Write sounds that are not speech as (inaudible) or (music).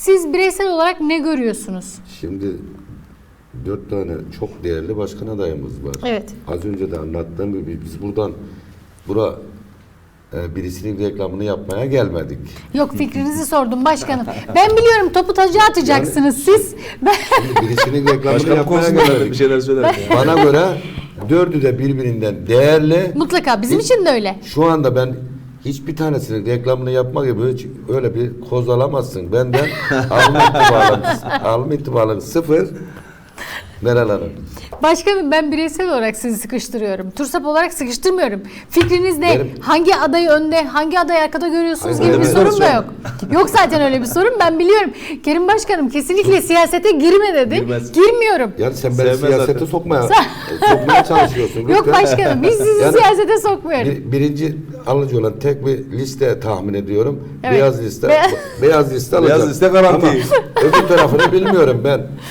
Siz bireysel olarak ne görüyorsunuz? Şimdi dört tane çok değerli başkan adayımız var. Evet. Az önce de anlattığım gibi biz buradan bura e, birisinin reklamını yapmaya gelmedik. Yok fikrinizi sordum başkanım. Ben biliyorum topu taca atacaksınız siz. Ben... Şimdi birisinin reklamını Başkanım yapmaya da bir gelmedik. şeyler söyler. Bana göre dördü de birbirinden değerli. Mutlaka bizim için de öyle. Şu anda ben hiçbir tanesinin reklamını yapmak gibi hiç öyle bir koz alamazsın. Benden (laughs) alım itibarım, alım itibarım sıfır. Meral Hanım. Başkanım ben bireysel olarak sizi sıkıştırıyorum. Tursap olarak sıkıştırmıyorum. Fikriniz ne? Benim- Hangi adayı önde, hangi adayı arkada görüyorsunuz Hayır, gibi bir sorun da yok. Yok zaten öyle bir sorun. Ben biliyorum. Kerim Başkanım kesinlikle siyasete girme dedi. Girmez. Girmiyorum. Yani sen beni Sevmez siyasete zaten. sokmaya, sokmaya çalışıyorsun. Yok lütfen. başkanım biz sizi Yani- siyasete sokmuyorum. Bir- birinci alıcı olan tek bir liste tahmin ediyorum. Evet. Beyaz liste. Be- beyaz liste alacağım. Beyaz liste garanti. Ama öbür tarafını bilmiyorum ben.